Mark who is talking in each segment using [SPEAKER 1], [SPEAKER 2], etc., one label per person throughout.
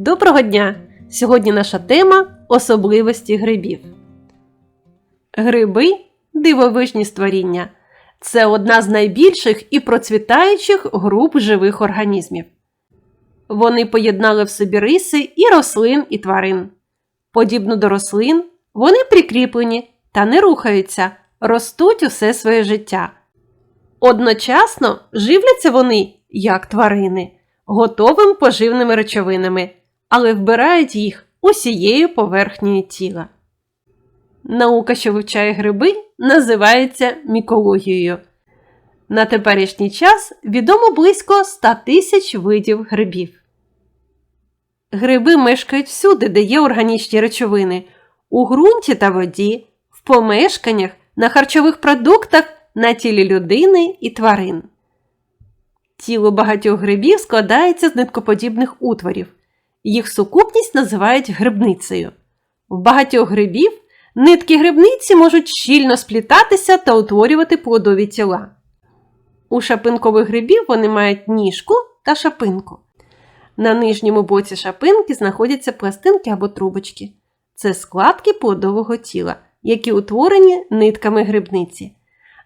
[SPEAKER 1] Доброго дня! Сьогодні наша тема особливості грибів. Гриби дивовижні створіння. Це одна з найбільших і процвітаючих груп живих організмів. Вони поєднали в собі риси і рослин, і тварин. Подібно до рослин, вони прикріплені та не рухаються, ростуть усе своє життя. Одночасно живляться вони, як тварини, готовим поживними речовинами, але вбирають їх усією поверхнею тіла. Наука, що вивчає гриби, називається мікологією. На теперішній час відомо близько 100 тисяч видів грибів. Гриби мешкають всюди, де є органічні речовини у ґрунті та воді, в помешканнях, на харчових продуктах, на тілі людини і тварин. Тіло багатьох грибів складається з ниткоподібних утворів. Їх сукупність називають грибницею. В багатьох грибів нитки грибниці можуть щільно сплітатися та утворювати плодові тіла. У шапинкових грибів вони мають ніжку та шапинку. На нижньому боці шапинки знаходяться пластинки або трубочки. Це складки плодового тіла, які утворені нитками грибниці.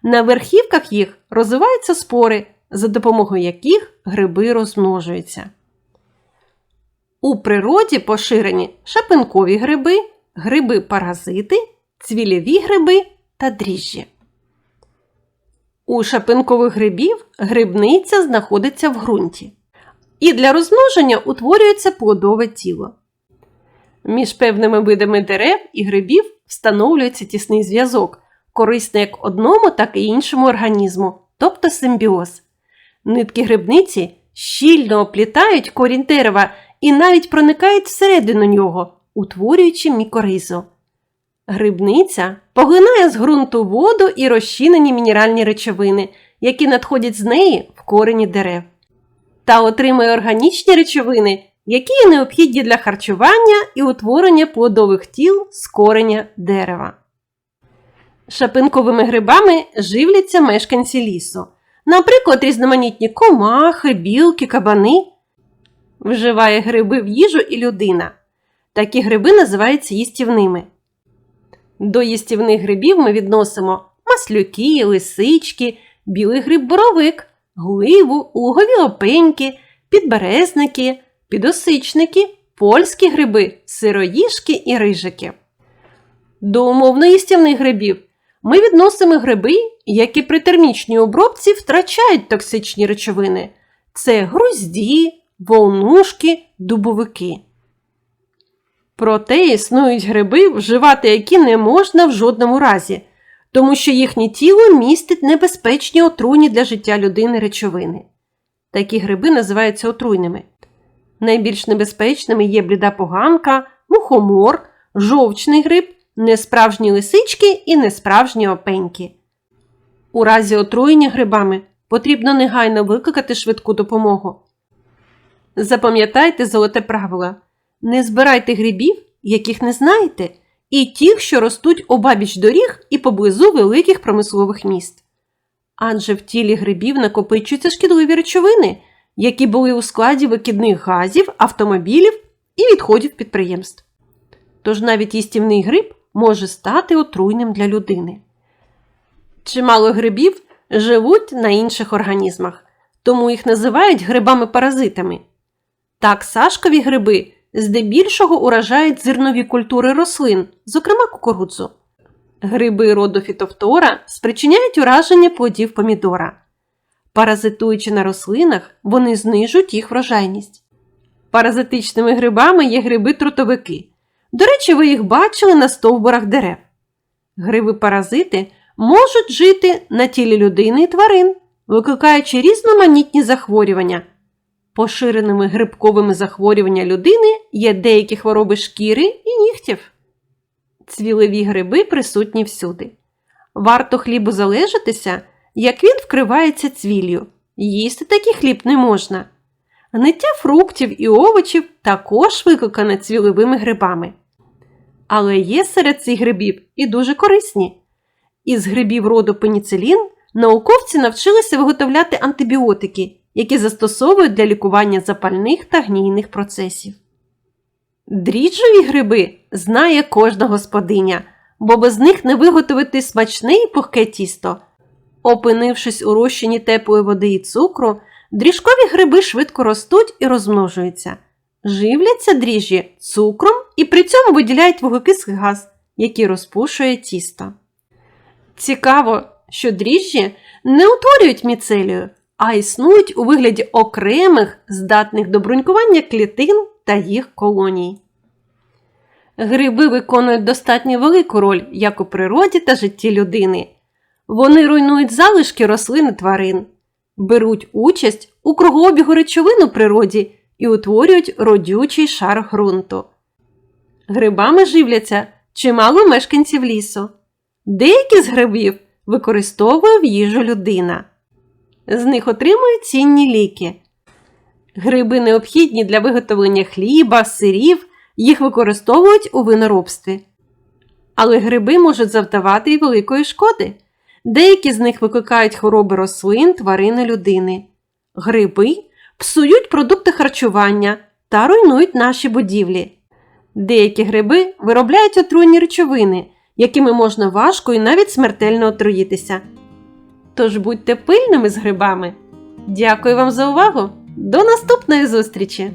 [SPEAKER 1] На верхівках їх розвиваються спори, за допомогою яких гриби розмножуються. У природі поширені шапинкові гриби, гриби-паразити, цвілєві гриби та дріжджі. У шапинкових грибів грибниця знаходиться в ґрунті. І для розмноження утворюється плодове тіло. Між певними видами дерев і грибів встановлюється тісний зв'язок, корисний як одному, так і іншому організму, тобто симбіоз. Нитки грибниці щільно оплітають корінь дерева і навіть проникають всередину нього, утворюючи мікоризу. Грибниця поглинає з ґрунту воду і розчинені мінеральні речовини, які надходять з неї в корені дерев, та отримує органічні речовини, які необхідні для харчування і утворення плодових тіл з кореня дерева. Шапинковими грибами живляться мешканці лісу, наприклад, різноманітні комахи, білки, кабани. Вживає гриби в їжу і людина. Такі гриби називаються їстівними. До їстівних грибів ми відносимо маслюки, лисички, білий гриб-боровик, гливу, лугові опеньки, підберезники, підосичники, польські гриби, сироїжки і рижики. До умовно їстівних грибів ми відносимо гриби, які при термічній обробці втрачають токсичні речовини. Це грузді, волнушки, дубовики. Проте існують гриби, вживати які не можна в жодному разі, тому що їхнє тіло містить небезпечні отруйні для життя людини речовини. Такі гриби називаються отруйними. Найбільш небезпечними є бліда поганка, мухомор, жовчний гриб, несправжні лисички і несправжні опеньки. У разі отруєння грибами потрібно негайно викликати швидку допомогу. Запам'ятайте золоте правило не збирайте грибів, яких не знаєте, і тих, що ростуть обабіч доріг і поблизу великих промислових міст. Адже в тілі грибів накопичуються шкідливі речовини, які були у складі викидних газів, автомобілів і відходів підприємств. Тож навіть їстівний гриб може стати отруйним для людини. Чимало грибів живуть на інших організмах, тому їх називають грибами-паразитами. Так, сашкові гриби здебільшого уражають зернові культури рослин, зокрема кукурудзу. Гриби роду фітофтора спричиняють ураження плодів помідора. Паразитуючи на рослинах, вони знижують їх врожайність. Паразитичними грибами є гриби-трутовики. До речі, ви їх бачили на стовбурах дерев. Гриби-паразити можуть жити на тілі людини і тварин, викликаючи різноманітні захворювання. Поширеними грибковими захворювання людини є деякі хвороби шкіри і нігтів. Цвілеві гриби присутні всюди. Варто хлібу залежатися, як він вкривається цвіллю. Їсти такий хліб не можна. Гниття фруктів і овочів також викликане цвілевими грибами. Але є серед цих грибів і дуже корисні. Із грибів роду пеніцилін науковці навчилися виготовляти антибіотики, які застосовують для лікування запальних та гнійних процесів. Дріжджові гриби знає кожна господиня, бо без них не виготовити смачне і пухке тісто. Опинившись у розчині теплої води і цукру, дріжкові гриби швидко ростуть і розмножуються. Живляться дріжджі цукром і при цьому виділяють вуглекислий газ, який розпушує тісто. Цікаво, що дріжджі не утворюють міцелію, а існують у вигляді окремих, здатних до брунькування клітин та їх колоній. Гриби виконують достатньо велику роль як у природі та житті людини. Вони руйнують залишки рослин і тварин, беруть участь у кругообігу речовин у природі і утворюють родючий шар ґрунту. Грибами живляться чимало мешканців лісу. Деякі з грибів використовує в їжу людина. З них отримують цінні ліки. Гриби необхідні для виготовлення хліба, сирів, їх використовують у виноробстві. Але гриби можуть завдавати й великої шкоди. Деякі з них викликають хвороби рослин, тварин і людини. Гриби псують продукти харчування та руйнують наші будівлі. Деякі гриби виробляють отруйні речовини, якими можна важко і навіть смертельно отруїтися. Тож будьте пильними з грибами. Дякую вам за увагу! До наступної зустрічі!